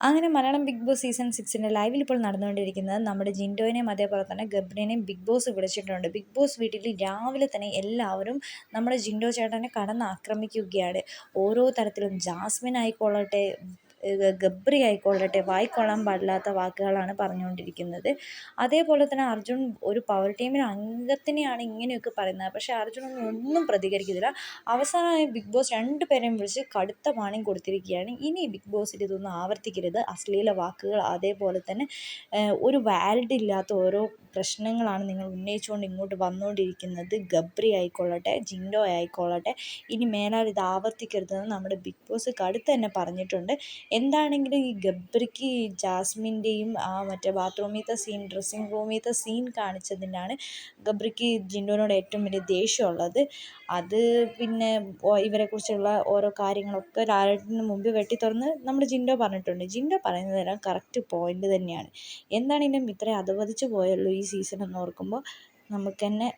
അങ്ങനെ Malayalam big boss season സിക്സിന്റെ ലൈവിൽ ഇപ്പോൾ നടന്നുകൊണ്ടിരിക്കുന്നത് നമ്മുടെ ജിൻഡോയിനെയും അതേപോലെ തന്നെ ഗബ്രിനെയും ബിഗ് ബോസ് വിളിച്ചിട്ടുണ്ട്. ബിഗ് ബോസ് വീട്ടിൽ രാവിലെ തന്നെ എല്ലാവരും നമ്മുടെ ജിൻഡോ ചേട്ടനെ കടന്ന് ആക്രമിക്കുകയാണ്. ഓരോ തരത്തിലും ജാസ്മിൻ ആയിക്കൊള്ളട്ടെ ഗബ്രി ആയിക്കൊള്ളട്ടെ വായിക്കൊള്ളാൻ പാടില്ലാത്ത വാക്കുകളാണ് പറഞ്ഞുകൊണ്ടിരിക്കുന്നത്. അതേപോലെ തന്നെ അർജുൻ ഒരു പവർ ടീമിലെ അംഗത്തിനെയാണ് ഇങ്ങനെയൊക്കെ പറയുന്നത്. പക്ഷേ അർജുൻ ഒന്നും ഒന്നും പ്രതികരിക്കുന്നില്ല. അവസാനമായി ബിഗ് ബോസ് രണ്ട് പേരെയും വിളിച്ച് കടുത്ത വാണിംഗ് കൊടുത്തിരിക്കുകയാണ്. ഇനി ബിഗ് ബോസിൽ ഇതൊന്നും ആവർത്തിക്കരുത്. അശ്ലീല വാക്കുകൾ അതേപോലെ തന്നെ ഒരു വാലിഡ് ഇല്ലാത്ത ഓരോ പ്രശ്നങ്ങളാണ് നിങ്ങൾ ഉന്നയിച്ചുകൊണ്ട് ഇങ്ങോട്ട് വന്നുകൊണ്ടിരിക്കുന്നത്. ഗബ്രി ആയിക്കൊള്ളട്ടെ ജിൻഡോ ആയിക്കൊള്ളട്ടെ. ഇനി മേലാൽ ഇത് ആവർത്തിക്കരുതെന്ന് നമ്മുടെ ബിഗ് ബോസ് കടുത്ത് തന്നെ പറഞ്ഞിട്ടുണ്ട്. എന്താണെങ്കിലും ഈ ഗബ്രിക്ക് ജാസ്മിന്റെയും ആ മറ്റേ ബാത്റൂമിലത്തെ സീൻ ഡ്രസ്സിംഗ് റൂമിലത്തെ സീൻ കാണിച്ചതിനാണ് ഗബ്രിക്ക് ജിൻഡോനോട് ഏറ്റവും വലിയ ദേഷ്യമുള്ളത്. അത് പിന്നെ ഇവരെക്കുറിച്ചുള്ള ഓരോ കാര്യങ്ങളൊക്കെ ലാലേട്ടന് മുമ്പ് വെട്ടി തുറന്ന് നമ്മുടെ ജിൻഡോ പറഞ്ഞിട്ടുണ്ട്. ജിൻഡോ പറയുന്നതെല്ലാം കറക്റ്റ് പോയിന്റ് തന്നെയാണ്. എന്താണെങ്കിലും ഇത്രയും അധപതിച്ച് പോയല്ലോ ഈ സീസൺ എന്ന് ഓർക്കുമ്പോൾ നമുക്ക് തന്നെ